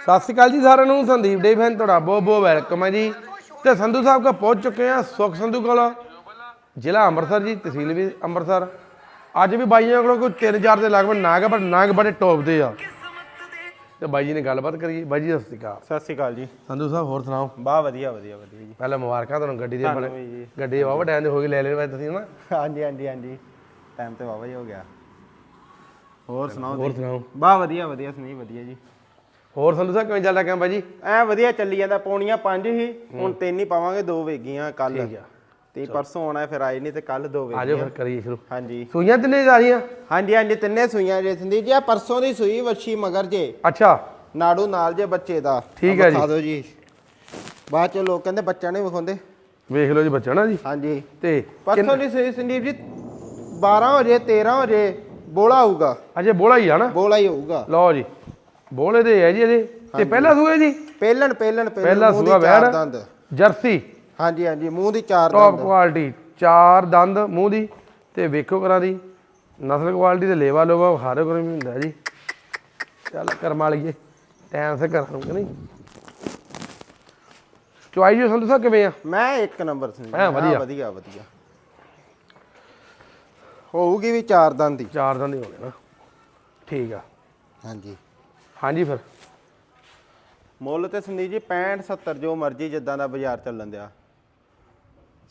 ਸਤਿ ਸ਼੍ਰੀ ਅਕਾਲ ਜੀ ਸਾਰਿਆਂ ਨੂੰ ਸੰਦੀਪ ਡੇ ਫੈਨ ਤੁਹਾਡਾ ਬਹੁਤ ਬਹੁਤ ਵੈਲਕਮ ਹੈ ਜੀ। ਤੇ ਸੰਧੂ ਸਾਹਿਬ ਕੋ ਪਹੁੰਚ ਚੁੱਕੇ ਆ ਸੁਖ ਸੰਧੂ ਕੋਲ। ਜ਼ਿਲ੍ਹਾ ਅੰਮ੍ਰਿਤਸਰ ਜੀ ਤਹਿਸੀਲ ਵੀ ਅੰਮ੍ਰਿਤਸਰ। ਅੱਜ ਵੀ ਬਾਈਆਂ ਕੋਲ ਕੋਈ ਤਿੰਨ ਚਾਰ ਦੇ ਲਗਭਗ ਨਾਗ ਆ, ਪਰ ਨਾਗ ਬੜੇ ਟੌਪ ਦੇ ਆ। ਤੇ ਬਾਈ ਜੀ ਨੇ ਗੱਲਬਾਤ ਕਰੀਏ। ਬਾਈ ਜੀ ਸਤਿ ਸ਼੍ਰੀ ਅਕਾਲ। ਸਤਿ ਸ਼੍ਰੀ ਅਕਾਲ ਜੀ। ਸੰਧੂ ਸਾਹਿਬ ਹੋਰ ਸੁਣਾਓ? ਬਾ ਵਧੀਆ ਵਧੀਆ ਵਧੀਆ ਜੀ। ਪਹਿਲਾਂ ਮੁਬਾਰਕਾਂ ਤੁਹਾਨੂੰ ਗੱਡੀ ਦੇ ਬੜੇ। ਗੱਡੀ ਵਾਵਾ ਟਾਈਮ ਦੇ ਹੋ ਗਏ ਲੈ ਲੈ ਤੁਸੀਂ ਨਾ ਹਾਂਜੀ ਹਾਂਜੀ ਹਾਂਜੀ। ਟਾਈਮ ਤੇ ਵਾਵਾ ਹੀ ਹੋ ਗਿਆ। ਹੋਰ ਸੁਣਾਓ ਹੋਰ ਸੁਣਾਓ। ਬਾ ਵਧੀਆ ਵਧੀਆ ਸੁਣੀ ਵਧੀਆ ਜੀ। ਹੋਰ ਸੰਧੂ ਸਾਹਿਬ ਕਿਵੇਂ ਚੱਲਦਾ ਕੰਮ ਬਾਈ ਜੀ ਐ ਵਧੀਆ ਚੱਲੀ ਜਾਂਦਾ ਪੌਣੀਆਂ ਪੰਜ ਹੀ ਹੁਣ ਤਿੰਨ ਹੀ ਪਾਵਾਂਗੇ ਦੋ ਵੇਗੀਆਂ ਕੱਲ ਠੀਕ ਆ। ਤੇ ਪਰਸੋਂ ਆਉਣਾ ਫਿਰ ਆਏ ਨਹੀਂ ਤੇ ਕੱਲ ਦੋ ਆਜੋ ਵੇਗੀਆਂ। ਫਿਰ ਕਰੀਏ ਸ਼ੁਰੂ। ਹਾਂਜੀ। ਸੂਈਆਂ ਤਿੰਨੇ ਜਾ ਰਹੀਆਂ? ਹਾਂਜੀ ਹਾਂਜੀ ਤਿੰਨੇ ਸੂਈਆਂ ਜੇ ਸੰਦੀਪ ਜੀ ਆ ਪਰਸੋਂ ਦੀ ਸੂਈ ਵੱਛੀ ਮਗਰ ਜੇ। ਅੱਛਾ। ਨਾੜੂ ਨਾਲ ਜੇ ਬੱਚੇ ਦਾ। ਠੀਕ ਹੈ ਜੀ। ਵਿਖਾ ਦਿਓ ਜੀ। ਬਾਅਦ ਚ ਲੋਕ ਕਹਿੰਦੇ ਬੱਚਾ ਨਹੀਂ ਵਿਖਾਉਂਦੇ। ਵੇਖ ਲਓ ਜੀ ਬੱਚਾ ਨਾ ਜੀ। ਹਾਂਜੀ। ਤੇ ਪਰਸੋਂ ਦੀ ਸੂਈ ਸੰਦੀਪ ਜੀ 12 ਹੋ ਜੇ 13 ਹੋ ਜੇ ਬੋਲਾ ਹੋਊਗਾ ਅਜੇ ਬੋਲਾ ਹੀ ਆ ਨਾ? ਬੋਲਾ ਹੀ ਹੋਊਗਾ ਲਓ ਜੀ। ਬੋਲੇ ਦੇ ਹੈ ਜੀ ਇਹਦੇ। ਤੇ ਪਹਿਲਾ ਸੂਏ ਜੀ? ਪਹਿਲਣ ਪਹਿਲਣ ਪਹਿਲਾ ਦੀ ਸੂਆ ਚਾਰ ਵੈੜ ਦੰਦ। ਜਰਸੀ। ਹਾਂਜੀ ਹਾਂਜੀ ਮੂੰਹ ਦੀ ਚਾਰ ਟੌਪ ਦੰਦ। ਕੁਆਲਿਟੀ ਚਾਰ ਦੰਦ ਮੂੰਹ ਦੀ। ਤੇ ਵੇਖੋ ਕਰਾਂ ਦੀ। ਨਸਲ ਕੁਆਲਿਟੀ ਤੇ ਲੇਵਾ ਲੋਗਾ ਹਾਰੇ ਵੀ ਹੁੰਦਾ ਜੀ। ਚੱਲ ਕਰਮਾ ਲਈਏ ਟਾਈਮ ਸੇ ਕਰਾਂ ਕਿ ਨਹੀਂ? ਚੁਆਈ ਜੀ ਸੰਧੂ ਸਾਹਿਬ ਕਿਵੇਂ ਆ? ਮੈਂ ਇੱਕ ਨੰਬਰ ਸੀ ਐਂ ਵਧੀਆ। ਵਧੀਆ ਵਧੀਆ। ਹੋਊਗੀ ਵੀ ਚਾਰ ਦੰਦ ਦੀ ਚਾਰ ਦੰਦ ਹੀ ਹੋ ਗਏ ਨਾ। ਠੀਕ ਆ। ਹਾਂਜੀ। ਹਾਂਜੀ ਫਿਰ। ਮੁੱਲ ਤੇ ਸੰਦੀਪ ਜੀ 65 70 ਜੋ ਮਰਜ਼ੀ ਜਿੱਦਾਂ ਦਾ ਬਾਜ਼ਾਰ ਚੱਲਣ ਦਿਆ।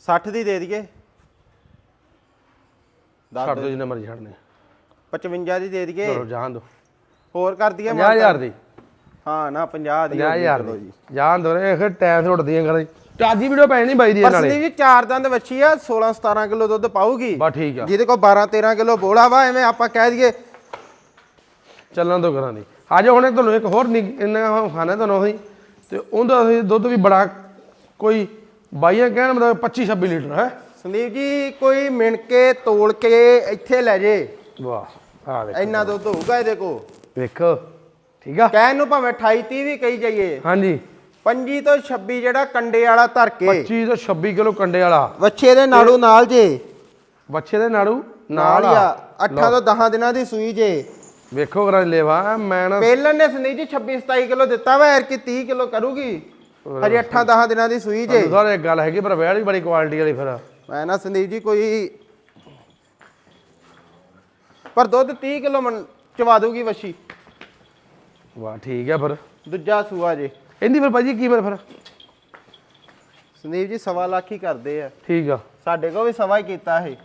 60 ਦੀ ਦੇ ਦਈਏ। ਛੱਡ ਦੋ ਜਿੰਨਾ ਮਰਜ਼ੀ ਛੱਡਨੇ 55 ਦੀ ਦੇ ਦਈਏ। ਚਲੋ ਜਾਣ ਦੋ ਹੋਰ ਕਰ ਦਈਏ 50000 ਦੀ। ਹਾਂ ਨਾ 50 ਦੀ ਹੋ ਗਈ, 50000 ਚਲੋ ਦੀ। ਜਾਣ ਦੋ ਇਹ ਫਿਰ ਟਾਈਮ ਤੇ ਉੱਡਦੀਆਂ ਕਰਾਂ। ਵੀਡੀਓ ਪੈਣੀ ਬਾਈ ਦੀ ਨਾਲੇ ਸੰਦੀਪ ਜੀ ਚਾਰ ਦੰਦ ਵੱਛੀ ਆ 16 17 ਕਿਲੋ ਦੁੱਧ ਪਾਊਗੀ। ਬਸ ਠੀਕ ਆ। ਜਿਹਦੇ ਕੋਲ 12 13 ਕਿਲੋ ਬੋਲਾ ਵਾ ਐਵੇਂ ਆਪਾਂ ਕਹਿ ਦਈਏ। ਚੱਲਣ ਤੋਂ ਕਰਾਂ ਦੀ। ਅੱਜ ਹੁਣ ਤੁਹਾਨੂੰ ਇੱਕ ਹੋਰ ਇਹਨਾਂ ਖਾਣਾ ਤੁਹਾਨੂੰ ਅਸੀਂ ਤੇ ਉਹਦਾ ਅਸੀਂ ਦੁੱਧ ਵੀ ਬੜਾ ਕੋਈ ਬਾਈਆਂ ਕਹਿਣ ਮਤਲਬ 25 26 ਲੀਟਰ ਹੈ। ਸੰਦੀਪ ਜੀ ਕੋਈ ਮਿਣ ਕੇ ਤੋਲ ਕੇ ਇੱਥੇ ਲੈ ਜੇ। ਵਾਹ ਆ ਵੇਖ। ਇੰਨਾ ਦੁੱਧ ਹੋਊਗਾ ਇਹਦੇ ਕੋ ਵੇਖੋ ਠੀਕ ਆ? ਕਹਿਣ ਨੂੰ ਭਾਵੇਂ 28 30 ਵੀ ਕਹੀ ਜਾਈਏ। ਹਾਂਜੀ। 25 ਤੋਂ 26 ਜਿਹੜਾ ਕੰਡੇ ਵਾਲਾ ਧਰ ਕੇ। 25 ਤੋਂ 26 ਕਿਲੋ ਕੰਡੇ ਵਾਲਾ। ਵੱਛੇ ਦੇ ਨਾੜੂ ਨਾਲ ਜੇ। ਬੱਚੇ ਦੇ ਨਾੜੂ ਨਾਲ ਆ। 8 ਤੋਂ 10 ਦਿਨਾਂ ਦੀ ਸੂਈ ਜੇ। ਵੇਖੋ ਕਰਾਂ ਲੇਵਾ ਮੈਂ ਨਾ ਪਹਿਲਨ ਨੇ ਸੰਦੀਪ ਜੀ 26 27 ਕਿਲੋ ਦਿੱਤਾ ਵਾ ਐਰ ਕੀ 30 ਕਿਲੋ ਕਰੂਗੀ। ਹਜੇ 8 10 ਦਿਨਾਂ ਦੀ ਸੂਈ ਜੇ। ਸਾਰੇ ਇੱਕ ਗੱਲ ਹੈਗੀ ਪਰ ਵੈੜ ਵੀ ਬੜੀ ਕੁਆਲਿਟੀ ਵਾਲੀ ਫਿਰ। ਮੈਂ ਨਾ ਸੰਦੀਪ ਜੀ ਕੋਈ ਪਰ ਦੁੱਧ 30 ਕਿਲੋ ਮਨ ਚਵਾ ਦੂਗੀ ਵੱਛੀ। ਵਾਹ ਠੀਕ ਆ ਫਿਰ। ਦੂਜਾ ਸੂਆ ਜੇ। ਇਹਦੀ ਫਿਰ ਭਾਜੀ ਕੀ ਫਿਰ ਸੰਦੀਪ ਜੀ ਸਵਾ ਲੱਖ ਹੀ ਕਰਦੇ ਆ। ਠੀਕ ਆ। ਸਾਡੇ ਕੋਲ ਵੀ ਸਵਾ ਹੀ ਕੀਤਾ ਇਹ।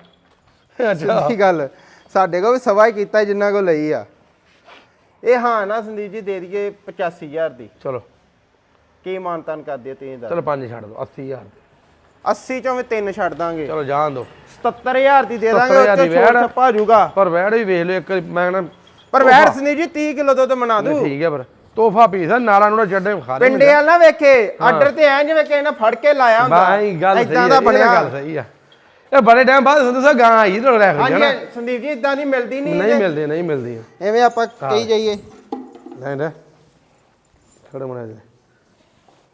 ਅੱਛਾ। ਸਿੱਧੀ ਗੱਲ। ਸਾਡੇ ਕੋਲ ਵੀ ਸਵਾ ਹੀ ਕੀਤਾ ਜਿੰਨਾ ਕੋ ਲਈ ਆ। ਇਹ ਹਾਂ ਨਾ ਸੰਦੀਪ ਜੀ ਦੇ ਦਈਏ 85000 ਦੀ। ਚਲੋ। ਕੀ ਮਾਨਤਾਨ ਕਰ ਦਿਓ ਤੁਸੀਂ ਦੱਸ ਚਲੋ ਪੰਜ ਛੱਡ ਦੋ 80000 ਦੇ। 80 ਚੋਂ ਵੀ ਤਿੰਨ ਛੱਡ ਦਾਂਗੇ। ਚਲੋ ਜਾਣ ਦੋ 77000 ਦੀ ਦੇ ਦਾਂਗੇ 77,000 ਉਹ ਦੀ ਚੋਂ ਵੈੜ। ਛੋਟ ਛੱਪਾ ਜੂਗਾ। ਪਰ ਵੈੜ ਵੀ ਵੇਖ ਲਿਓ ਇੱਕ ਵਾਰੀ ਮੈਂ ਨਾ ਪਰ ਵੈੜ ਸੰਦੀਪ ਜੀ 30 ਕਿਲੋ ਦੁੱਧ ਮਨਾ ਦੂ ਠੀਕ ਹੈ ਪਰ ਤੋਹਫਾ ਪੀਸ ਆ ਨਾਲਾਂ ਨੂੰ ਛੱਡੇ ਖਾ ਲੈ ਪਿੰਡੇ ਵਾਲ ਨਾ ਵੇਖੇ ਆਰਡਰ ਤੇ ਐ ਜਿਵੇਂ ਕਿ ਇਹਨਾਂ ਫੜ ਕੇ ਲਾਇਆ ਹੁੰਦਾ। ਬਾਈ ਗੱਲ ਸਹੀ ਹੈ ਦਾ ਗੱਲ ਸਹੀ ਆ। ਇਹ ਬੜੇ ਟਾਈਮ ਬਾਅਦ ਸੰਧੂ ਸਾਹਿਬ ਗਾਂ ਆਈ ਤੇ ਲੈ ਹੋ ਜਾਣਾ ਹਾਂਜੀ ਸੰਦੀਪ ਜੀ ਇਦਾਂ ਦੀ ਮਿਲਦੀ ਨਹੀਂ ਨਹੀਂ ਮਿਲਦੇ ਨਹੀਂ ਮਿਲਦੀ। ਐਵੇਂ ਆਪਾਂ ਕਹੀ ਜਾਈਏ। ਨਹੀਂ ਨਾ ਥੋੜਾ ਮਨਾ ਦੇ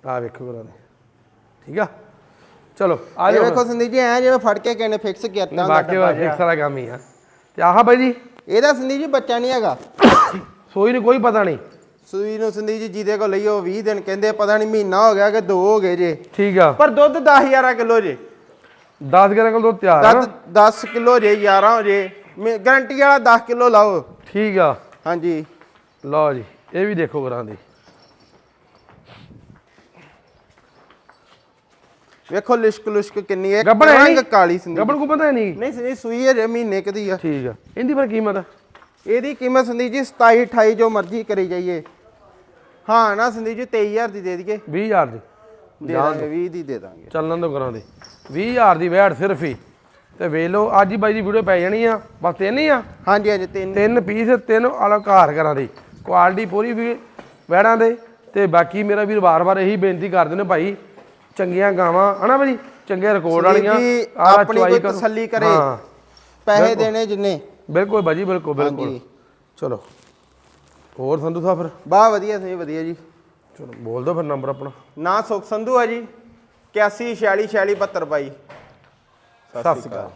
ਆ ਵੇਖੋ ਕਰਾਂ ਠੀਕ ਆ? ਚਲੋ ਆ ਇਹ ਜਾਓ ਵੇਖੋ ਸੰਦੀਪ ਜੀ ਐ ਜਿਵੇਂ ਫੜ ਕੇ ਕਿਨੇ ਫਿਕਸ ਕੀਤਾ ਹੁੰਦਾ ਬਾਕੀ। ਫਿਕਸ ਵਾਲਾ ਕੰਮ ਹੀ ਆ। ਤੇ ਆਹ ਬਾਈ ਜੀ। ਇਹਦਾ ਸੰਦੀਪ ਜੀ ਬੱਚਾ ਨਹੀਂ ਹੈਗਾ। ਸੋਈ ਨੂੰ ਕੋਈ ਪਤਾ ਨਹੀਂ। ਸੂਈ ਨੂੰ ਸੰਦੀਪ ਜੀ ਜਿਹਦੇ ਕੋਲ ਲਈ ਉਹ 20 ਦਿਨ ਕਹਿੰਦੇ ਪਤਾ ਨਹੀਂ ਮਹੀਨਾ ਹੋ ਗਿਆ ਕਿ ਦੋ ਹੋ ਗਏ ਜੇ। ਠੀਕ ਆ। ਪਰ ਦੁੱਧ 10000 ਕਿਲੋ ਜੇ। 10 ਗਿਰਾਂ ਕੋਲ ਦੁੱਧ ਤਿਆਰ ਆ। ਦੁੱਧ 10 ਕਿਲੋ ਜੇ 11 ਹੋ ਜੇ। ਗਾਰੰਟੀ ਵਾਲਾ 10 ਕਿਲੋ ਲਾਓ। ਠੀਕ ਆ। ਹਾਂਜੀ। ਲਓ ਜੀ ਇਹ ਵੀ ਦੇਖੋ ਕਰਾਂ ਦੀ। ਵੇਖੋ ਲਿਸ਼ਕ ਲੁਸ਼ਕ ਕਿੰਨੀ ਹੈ। ਗੱਬੜ ਹੈ ਰੰਗ? ਕਾਲੀ ਸੰਦੀਪ ਗੱਬੜ ਕੋ ਪਤਾ ਨਹੀਂ। ਨਹੀਂ ਸੰਦੀਪ ਸੂਈ ਹੈ ਜੇ ਮਹੀਨੇ ਕਦੀ ਆ। ਠੀਕ ਆ। ਇਹਦੀ ਫਿਰ ਕੀਮਤ ਆ? ਇਹਦੀ ਕੀਮਤ ਸੰਦੀਪ ਜੀ 27 28 ਜੋ ਮਰਜ਼ੀ ਕਰੀ ਜਾਈਏ। ਹਾਂ ਨਾ ਸੰਦੀਪ ਜੀ 23000 ਦੀ ਦੇ ਦਈਏ। 20000 ਦੀ। ਦੇ ਦਾਂਗੇ 20 ਦੀ ਦੇ ਦਾਂਗੇ। ਚੱਲਣ ਤੋਂ ਕਰਾਂ ਦੀ। 20000 ਦੀ ਵੈਟ ਸਿਰਫ ਹੀ। ਤੇ ਵੇਖ ਲਓ ਅੱਜ ਹੀ ਬਾਈ ਦੀ ਵੀਡੀਓ ਪੈ ਜਾਣੀ ਆ। ਬਸ ਤਿੰਨ ਹੀ ਆ? ਹਾਂਜੀ ਹਾਂਜੀ ਤਿੰਨ ਤਿੰਨ ਪੀਸ ਤਿੰਨ ਅਲੰਕਾਰ ਕਰਾਂ ਦੀ। ਕੁਆਲਿਟੀ ਪੂਰੀ ਵੀ ਵੈੜਾਂ ਦੇ। ਤੇ ਬਾਕੀ ਮੇਰਾ ਵੀਰ ਵਾਰ-ਵਾਰ ਇਹੀ ਬੇਨਤੀ ਕਰਦੇ ਨੇ ਭਾਈ ਚੰਗੀਆਂ ਗਾਵਾਂ ਹਨਾ ਭਾਜੀ ਚੰਗੇ ਰਿਕਾਰਡ ਵਾਲੀਆਂ। ਆਪਣੀ ਕੋਈ। ਤਸੱਲੀ ਕਰੇ। ਪੈਸੇ ਦੇਣੇ ਜਿੰਨੇ। ਬਿਲਕੁਲ ਭਾਜੀ ਬਿਲਕੁਲ ਬਿਲਕੁਲ। ਚਲੋ। ਹੋਰ ਸੰਧੂ ਸਾਹਿਬ ਫਿਰ? ਬਾ ਵਧੀਆ ਸਹੀ ਵਧੀਆ ਜੀ। ਚਲੋ ਬੋਲ ਦਿਓ ਫਿਰ ਨੰਬਰ ਆਪਣਾ। ਨਾ ਸੁਖ ਸੰਧੂ ਆ ਜੀ 81 46 46 72 ਬਾਈ। ਸਤਿ ਸ਼੍ਰੀ ਅਕਾਲ।